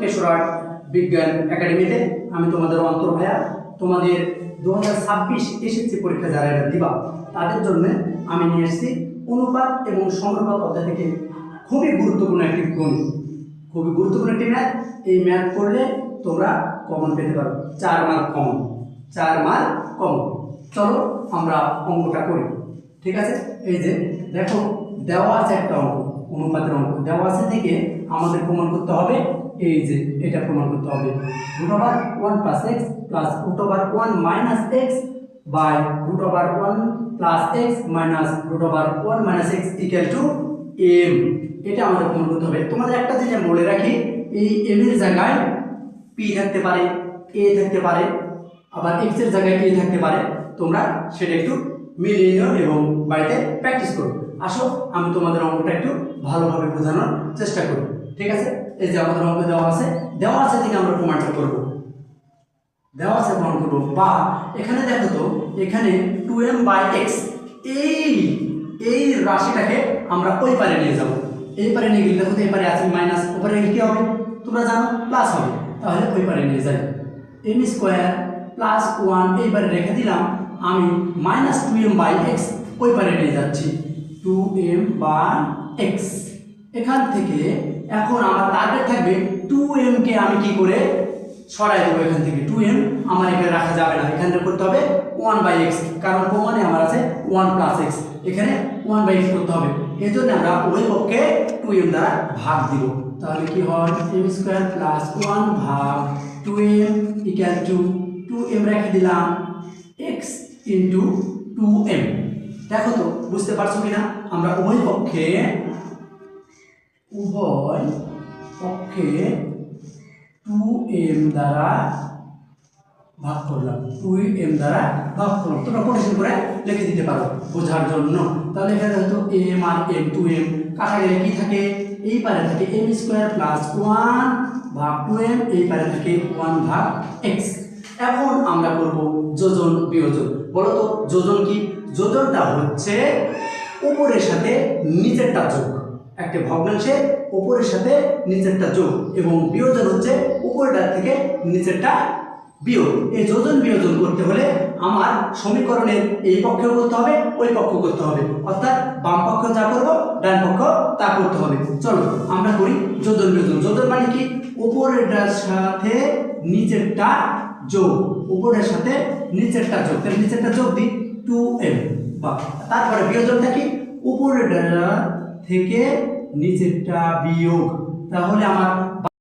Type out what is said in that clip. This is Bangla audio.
কেশরাট বিজ্ঞান একাডেমিতে আমি তোমাদের অন্তর ভাইয়া তোমাদের দু হাজার ছাব্বিশ এসএসসি পরীক্ষা যারা এটা দিবা, তাদের জন্য আমি নিয়ে এসেছি অনুপাত এবং সমানুপাত অধ্যায় থেকে খুবই গুরুত্বপূর্ণ একটি গণিত খুবই গুরুত্বপূর্ণ একটি ম্যাথ, এই ম্যাথ করলে তোমরা কমন পেতে পারো। চার মার্ক কমন চার মার্ক কমন চলো আমরা অঙ্কটা করি। ঠিক আছে? এই যে, দেখো, দেওয়া আছে একটা অঙ্ক। অনুপাতের অঙ্ক দেওয়া আছে থেকে আমাদের প্রমাণ করতে হবে। এই যে এটা প্রমাণ করতে হবে। Root over one plus X plus root over one minus X by root over one plus X minus root over one minus X equal to M এটা আমাদের প্রমাণ করতে হবে। তোমাদের একটা জিনিস আমি বলে রাখি, এই এম এর জায়গায় পি থাকতে পারে এ থাকতে পারে, আবার এক্সের জায়গায় এ থাকতে পারে। তোমরা সেটা একটু মিলিয়ে নিও এবং বাড়িতে প্র্যাকটিস করো। আসো, আমি তোমাদের অঙ্কটা একটু ভালোভাবে বোঝানোর চেষ্টা করি ঠিক আছে? এই যে আমাদের অঙ্ক দেওয়া আছে দেওয়া আছে থেকে আমরা প্রমাণটা করব। দেওয়া আছে প্রমাণ করব। বা এখানে দেখো তো, এখানে টু এম বাই এক্স এই এই রাশিটাকে আমরা ওই পারে নিয়ে যাব। এই পারে নিয়ে গেলে দেখো তো এই পারে আছে মাইনাস ওপারে গেলে কি হবে? তোমরা জানো প্লাস হবে। তাহলে ওই পারে নিয়ে যাই। এম স্কোয়ার প্লাস ওয়ান এইবারে রেখে দিলাম। আমি minus two M by X ওই পারে নিয়ে যাচ্ছি। টু এম বাই এক্স এখান থেকে এখন আমার টার্গেট থাকবে টু এমকে আমি কি করে সরাই দেবো এখান থেকে। টু এম আমার এখানে রাখা যাবে না। এখানে করতে হবে ওয়ান বাই এক্স কারণ প্রমাণে আমার আছে ওয়ান প্লাস এক্স এখানে ওয়ান বাই এক্স করতে হবে। এই জন্য আমরা ওই পক্ষে টু এম দ্বারা ভাগ দিব। তাহলে কি হয়? এম স্কোয়ার প্লাস ওয়ান ভাগ two M equal to two M রেখে দিলাম। এক্স ইন্টু টু এম দেখো তো, বুঝতে পারছ কিনা? আমরা উভয় পক্ষে উভয় পক্ষে টু এম দ্বারা ভাগ করলাম। টু এম দ্বারা ভাগ করলাম। তোমরা কোটেশন করে লিখে দিতে পারো বোঝার জন্য। তাহলে এখানে হয়তো এম আর এম টু এম কাটা গেলে কি থাকে? এই পারে থাকে এম স্কোয়ার প্লাস ওয়ান ভাগ টু এম এই পারে থাকে ওয়ান ভাগ এক্স এখন আমরা করব যোজন বিয়োজন। বলো তো যোজন কি? যোজনটা হচ্ছে উপরের সাথে নিচেরটা যোগ। একটা ভগ্নাংশে উপরের সাথে নিচেরটা যোগ এবং বিয়োজন হচ্ছে উপরেরটা থেকে নিচেরটা বিয়োগ। এই যোজন বিয়োজন করতে হলে আমার সমীকরণের এই পক্ষেও করতে হবে, ওই পক্ষ করতে হবে। অর্থাৎ বাম পক্ষ যা করব, ডান পক্ষ তা করতে হবে। চলো, আমরা করি যোজন বিয়োজন। যোজন মানে কি? উপরেরটার সাথে নিচেরটা যোগ, উপরের সাথে নিচেরটা যোগ। তাহলে নিচেরটা যোগ দিই টু এম বা তারপরে বিয়োজনটা কি? উপরের থেকে নিচেরটা বিয়োগ। তাহলে আমার